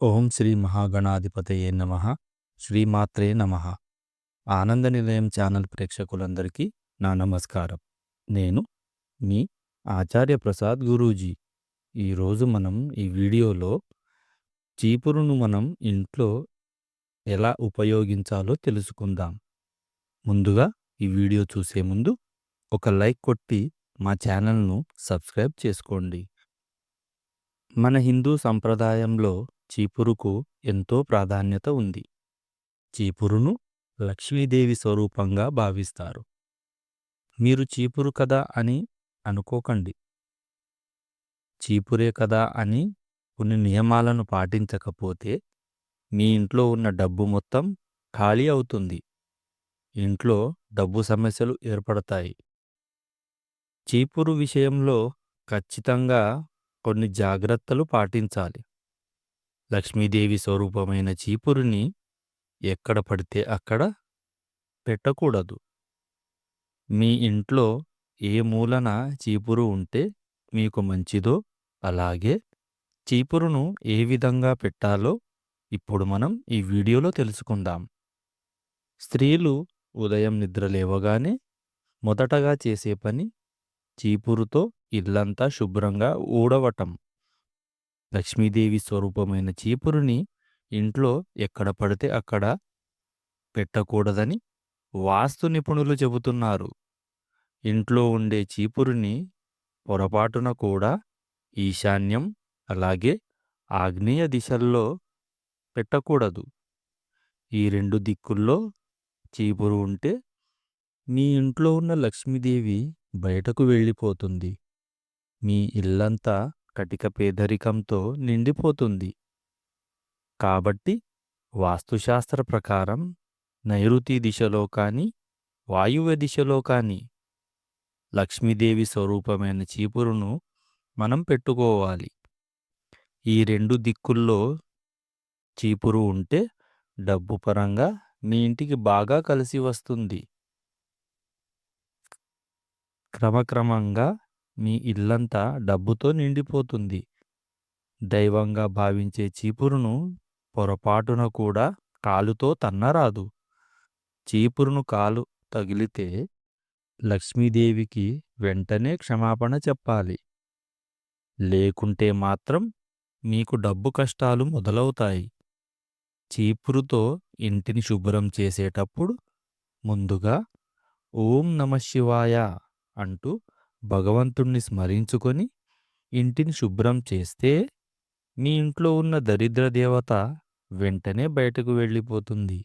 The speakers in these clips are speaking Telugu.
ఓం శ్రీ మహాగణాధిపతయే నమ. శ్రీమాత్రే నమ. ఆనంద నిలయం ఛానల్ ప్రేక్షకులందరికీ నా నమస్కారం. నేను మీ ఆచార్య ప్రసాద్ గురూజీ. ఈరోజు మనం ఈ వీడియోలో చీపురును మనం ఇంట్లో ఎలా ఉపయోగించాలో తెలుసుకుందాం. ముందుగా ఈ వీడియో చూసే ముందు ఒక లైక్ కొట్టి మా ఛానల్ను సబ్స్క్రైబ్ చేసుకోండి. మన హిందూ సంప్రదాయంలో చీపురుకు ఎంతో ప్రాధాన్యత ఉంది. చీపురును లక్ష్మీదేవి స్వరూపంగా భావిస్తారు. మీరు చీపురు కదా అని అనుకోకండి. చీపురే కదా అని కొన్ని నియమాలను పాటించకపోతే మీ ఇంట్లో ఉన్న డబ్బు మొత్తం ఖాళీ అవుతుంది. ఇంట్లో డబ్బు సమస్యలు ఏర్పడతాయి. చీపురు విషయంలో ఖచ్చితంగా కొన్ని జాగ్రత్తలు పాటించాలి. లక్ష్మీదేవి స్వరూపమైన చీపురుని ఎక్కడ పడితే అక్కడ పెట్టకూడదు. మీ ఇంట్లో ఏ మూలన చీపురు ఉంటే మీకు మంచిదో అలాగే చీపురును ఏ విధంగా పెట్టాలో ఇప్పుడు మనం ఈ వీడియోలో తెలుసుకుందాం. స్త్రీలు ఉదయం నిద్ర లేవగానే మొదటగా చేసే పని చీపురుతో ఇల్లంతా శుభ్రంగా ఊడవటం. లక్ష్మీదేవి స్వరూపమైన చీపురుని ఇంట్లో ఎక్కడ పడితే అక్కడ పెట్టకూడదని వాస్తు నిపుణులు చెబుతున్నారు. ఇంట్లో ఉండే చీపురుని పొరపాటున కూడా ఈశాన్యం అలాగే ఆగ్నేయ దిశల్లో పెట్టకూడదు. ఈ రెండు దిక్కుల్లో చీపురు ఉంటే మీ ఇంట్లో ఉన్న లక్ష్మీదేవి బయటకు వెళ్ళిపోతుంది. మీ ఇల్లంతా కటిక పేదరికంతో నిండిపోతుంది. కాబట్టి వాస్తుశాస్త్ర ప్రకారం నైరుతి దిశలో కానీ వాయువ్య దిశలో కానీ లక్ష్మీదేవి స్వరూపమైన చీపురును మనం పెట్టుకోవాలి. ఈ రెండు దిక్కుల్లో చీపురు ఉంటే డబ్బు పరంగా మీ ఇంటికి బాగా కలిసి వస్తుంది. క్రమక్రమంగా మీ ఇల్లంతా డబ్బుతో నిండిపోతుంది. దైవంగా భావించే చీపురును పొరపాటున కూడా కాలుతో తన్నరాదు. చీపురును కాలు తగిలితే లక్ష్మీదేవికి వెంటనే క్షమాపణ చెప్పాలి. లేకుంటే మాత్రం మీకు డబ్బు కష్టాలు మొదలవుతాయి. చీపురుతో ఇంటిని శుభ్రం చేసేటప్పుడు ముందుగా ఓం నమ శివాయ అంటూ భగవంతుణ్ణి స్మరించుకొని ఇంటిని శుభ్రం చేస్తే మీ ఇంట్లో ఉన్న దరిద్ర దేవత వెంటనే బయటకు వెళ్ళిపోతుంది.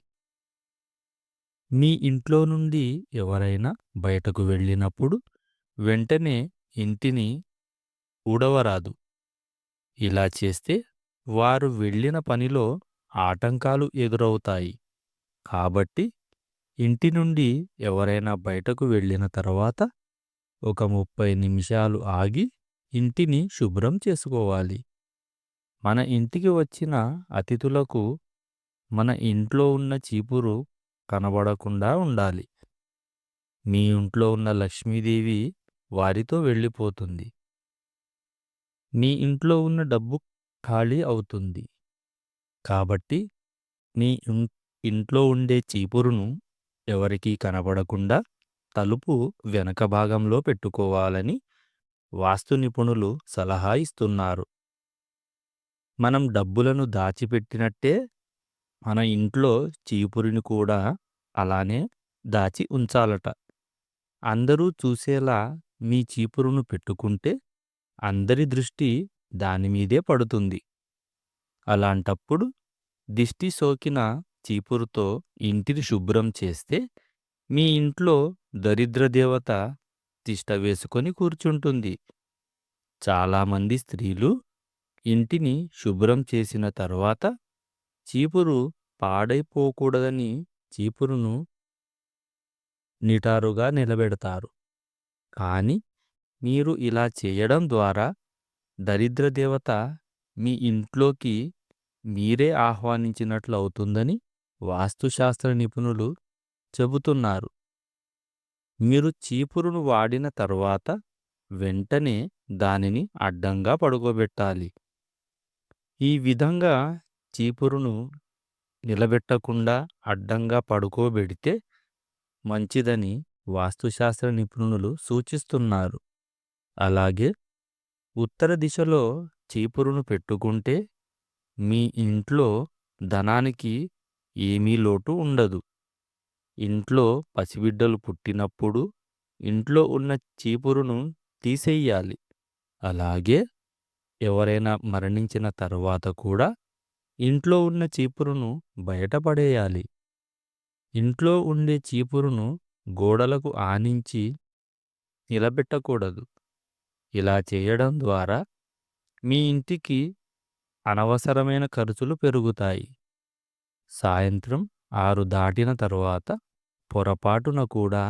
మీ ఇంట్లో నుండి ఎవరైనా బయటకు వెళ్ళినప్పుడు వెంటనే ఇంటిని ఊడవరాదు. ఇలా చేస్తే వారు వెళ్ళిన పనిలో ఆటంకాలు ఎదురవుతాయి. కాబట్టి ఇంటి నుండి ఎవరైనా బయటకు వెళ్ళిన తర్వాత ఒక ముప్పై నిమిషాలు ఆగి ఇంటిని శుభ్రం చేసుకోవాలి. మన ఇంటికి వచ్చిన అతిథులకు మన ఇంట్లో ఉన్న చీపురు కనబడకుండా ఉండాలి. మీ ఇంట్లో ఉన్న లక్ష్మీదేవి వారితో వెళ్ళిపోతుంది. మీ ఇంట్లో ఉన్న డబ్బు ఖాళీ అవుతుంది. కాబట్టి మీ ఇంట్లో ఉండే చీపురును ఎవరికీ కనబడకుండా తలుపు వెనక భాగంలో పెట్టుకోవాలని వాస్తు నిపుణులు సలహా ఇస్తున్నారు. మనం డబ్బులను దాచిపెట్టినట్టే మన ఇంట్లో చీపురిని కూడా అలానే దాచి ఉంచాలట. అందరూ చూసేలా మీ చీపురును పెట్టుకుంటే అందరి దృష్టి దానిమీదే పడుతుంది. అలాంటప్పుడు దిష్టి సోకిన చీపురుతో ఇంటిని శుభ్రం చేస్తే మీ ఇంట్లో దరిద్ర దేవత తిష్ట వేసుకొని కూర్చుంటుంది. చాలామంది స్త్రీలు ఇంటిని శుభ్రం చేసిన తర్వాత చీపురు పాడైపోకూడదని చీపురును నిటారుగా నిలబెడతారు. కాని మీరు ఇలా చేయడం ద్వారా దరిద్ర దేవత మీ ఇంట్లోకి మీరే ఆహ్వానించినట్లు అవుతుందని వాస్తుశాస్త్ర నిపుణులు చెబుతున్నారు. మీరు చీపురును వాడిన తరువాత వెంటనే దానిని అడ్డంగా పడుకోబెట్టాలి. ఈ విధంగా చీపురును నిలబెట్టకుండా అడ్డంగా పడుకోబెడితే మంచిదని వాస్తుశాస్త్ర నిపుణులు సూచిస్తున్నారు. అలాగే ఉత్తర దిశలో చీపురును పెట్టుకుంటే మీ ఇంట్లో ధనానికి ఏమీ లోటు ఉండదు. ఇంట్లో పసిబిడ్డలు పుట్టినప్పుడు ఇంట్లో ఉన్న చీపురును తీసెయ్యాలి. అలాగే ఎవరైనా మరణించిన తర్వాత కూడా ఇంట్లో ఉన్న చీపురును బయటపడేయాలి ఇంట్లో ఉండే చీపురును గోడలకు ఆనించి నిలబెట్టకూడదు. ఇలా చేయడం ద్వారా మీ ఇంటికి అనవసరమైన ఖర్చులు పెరుగుతాయి. సాయంత్రం ఆరు దాటిన తరువాత పొరపాటున కూడా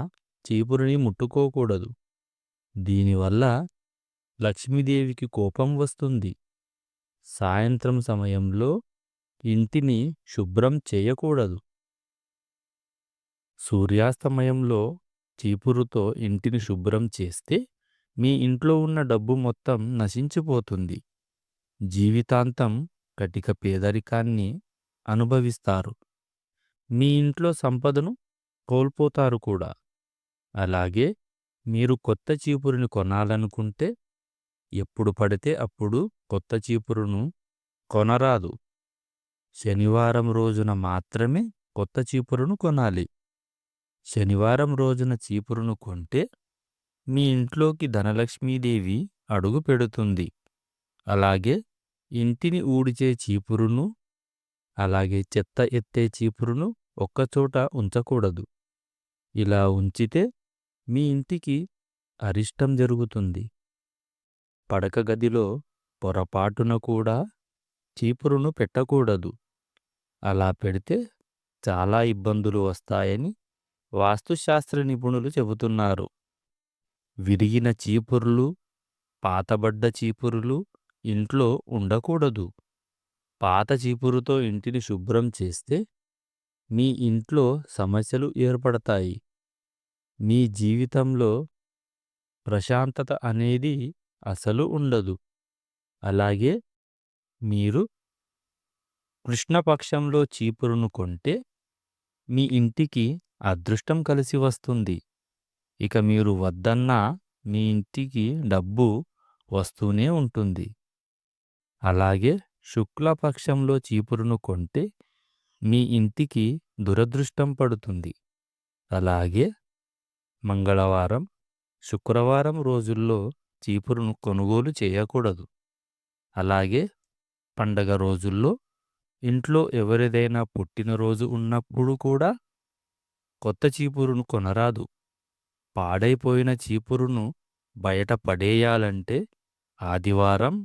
చీపురుని ముట్టుకోకూడదు. దీనివల్ల లక్ష్మీదేవికి కోపం వస్తుంది. సాయంత్రం సమయంలో ఇంటిని శుభ్రం చేయకూడదు. సూర్యాస్తమయంలో చీపురుతో ఇంటిని శుభ్రం చేస్తే మీ ఇంట్లో ఉన్న డబ్బు మొత్తం నశించిపోతుంది. జీవితాంతం కటిక పేదరికాన్ని అనుభవిస్తారు. మీ ఇంట్లో సంపదను కోల్పోతారు కూడా. అలాగే మీరు కొత్త చీపురుని కొనాలనుకుంటే ఎప్పుడు పడితే అప్పుడు కొత్త చీపురును కొనరాదు. శనివారం రోజున మాత్రమే కొత్త చీపురును కొనాలి. శనివారం రోజున చీపురును కొంటే మీ ఇంట్లోకి ధనలక్ష్మీదేవి అడుగు పెడుతుంది. అలాగే ఇంటిని ఊడిచే చీపురును అలాగే చెత్త ఎత్తే చీపురును ఒక్కచోట ఉంచకూడదు. ఇలా ఉంచితే మీ ఇంటికి అరిష్టం జరుగుతుంది. పడక గదిలో పొరపాటున కూడా చీపురును పెట్టకూడదు. అలా పెడితే చాలా ఇబ్బందులు వస్తాయని వాస్తుశాస్త్ర నిపుణులు చెబుతున్నారు. విరిగిన చీపురులు పాతబడ్డ చీపురులు ఇంట్లో ఉండకూడదు. పాత చీపురుతో ఇంటిని శుభ్రం చేస్తే మీ ఇంట్లో సమస్యలు ఏర్పడతాయి. మీ జీవితంలో ప్రశాంతత అనేది అసలు ఉండదు. అలాగే మీరు కృష్ణపక్షంలో చీపురును కొంటే మీ ఇంటికి అదృష్టం కలిసి వస్తుంది. ఇక మీరు వద్దన్నా మీ ఇంటికి డబ్బు వస్తూనే ఉంటుంది. అలాగే శుక్లపక్షంలో చీపురును కొంటే మీ ఇంటికి దురదృష్టం పడుతుంది. అలాగే మంగళవారం శుక్రవారం రోజుల్లో చీపురును కొనుగోలు చేయకూడదు. అలాగే పండగ రోజుల్లో ఇంట్లో ఎవరిదైనా పుట్టినరోజు ఉన్నప్పుడు కూడా కొత్త చీపురును కొనరాదు. పాడైపోయిన చీపురును బయట పడేయాలంటే ఆదివారం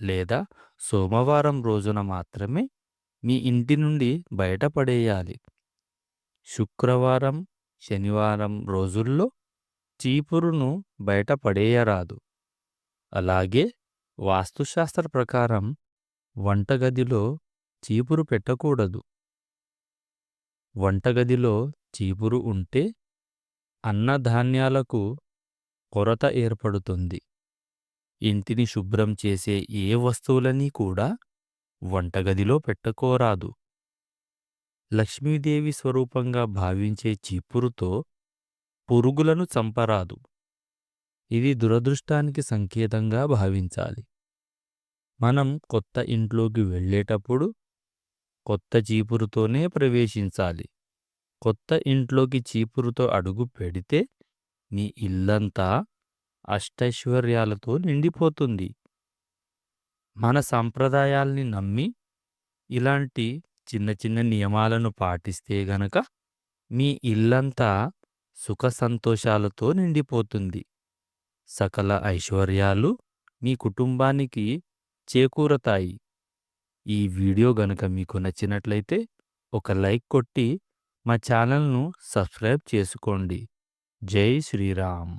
లేదా సోమవారం రోజున మాత్రమే మీ ఇంటి నుండి బయటపడేయాలి శుక్రవారం శనివారం రోజుల్లో చీపురును బయట పడేయరాదు. అలాగే వాస్తుశాస్త్ర ప్రకారం వంటగదిలో చీపురు పెట్టకూడదు. వంటగదిలో చీపురు ఉంటే అన్నధాన్యాలకు కొరత ఏర్పడుతుంది. ఇంటిని శుభ్రం చేసే ఏ వస్తువులని కూడా వంటగదిలో పెట్టుకోరాదు. లక్ష్మీదేవి స్వరూపంగా భావించే చీపురుతో పురుగులను చంపరాదు. ఇది దురదృష్టానికి సంకేతంగా భావించాలి. మనం కొత్త ఇంట్లోకి వెళ్ళేటప్పుడు కొత్త చీపురుతోనే ప్రవేశించాలి. కొత్త ఇంట్లోకి చీపురుతో అడుగు పెడితే మీ ఇల్లంతా అష్టైశ్వర్యాలతో నిండిపోతుంది. మన సంప్రదాయాల్ని నమ్మి ఇలాంటి చిన్న చిన్న నియమాలను పాటిస్తే గనక మీ ఇల్లంతా సుఖ సంతోషాలతో నిండిపోతుంది. సకల ఐశ్వర్యాలు మీ కుటుంబానికి చేకూరతాయి. ఈ వీడియో గనక మీకు నచ్చినట్లయితే ఒక లైక్ కొట్టి మా ఛానల్ను సబ్స్క్రైబ్ చేసుకోండి. జై శ్రీరామ్.